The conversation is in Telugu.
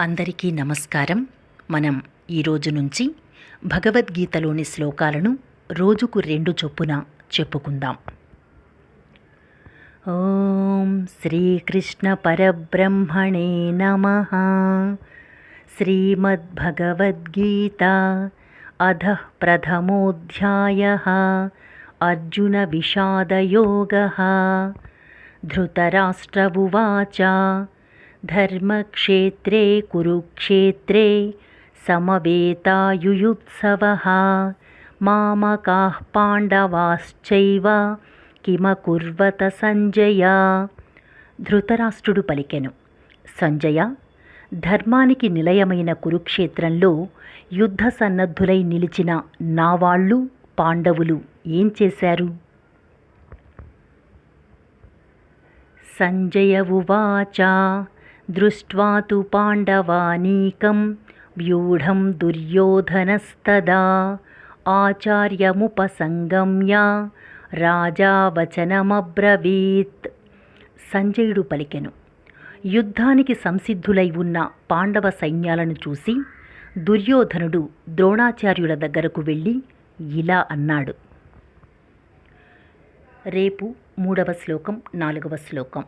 అందరికీ నమస్కారం. మనం ఈరోజు నుంచి భగవద్గీతలోని శ్లోకాలను రోజుకు రెండు చొప్పున చెప్పుకుందాం. ఓం శ్రీకృష్ణ పరబ్రహ్మణే నమ. శ్రీమద్భగవద్గీత అధ ప్రథమోధ్యాయ. అర్జున విషాదయోగ. ధృతరాష్ట్ర ఉవాచ ధర్మక్షేత్రే కురుక్షేత్రే సమవేతాయుయుత్సవः మామకాः పాండవాశ్చైవ కిమకుర్వత సంజయ ధృతరాష్ట్రుడు పలికెను సంజయ ధర్మానికి నిలయమైన కురుక్షేత్రంలో యుద్ధ సన్నద్ధులై నిలిచిన నావాళ్ళు పాండవులు ఏం చేశారు? సంజయ ఉవాచ దృష్ట్వా తు పాండవానీకం వ్యూఢం దుర్యోధనస్తదా ఆచార్యముపసంగమ్య రాజా వచనమబ్రవీత్ సంజయుడు పలికెను. యుద్ధానికి సంసిద్ధులై ఉన్న పాండవ సైన్యాలను చూసి దుర్యోధనుడు ద్రోణాచార్యుల దగ్గరకు వెళ్ళి ఇలా అన్నాడు. రేపు మూడవ శ్లోకం నాలుగవ శ్లోకం.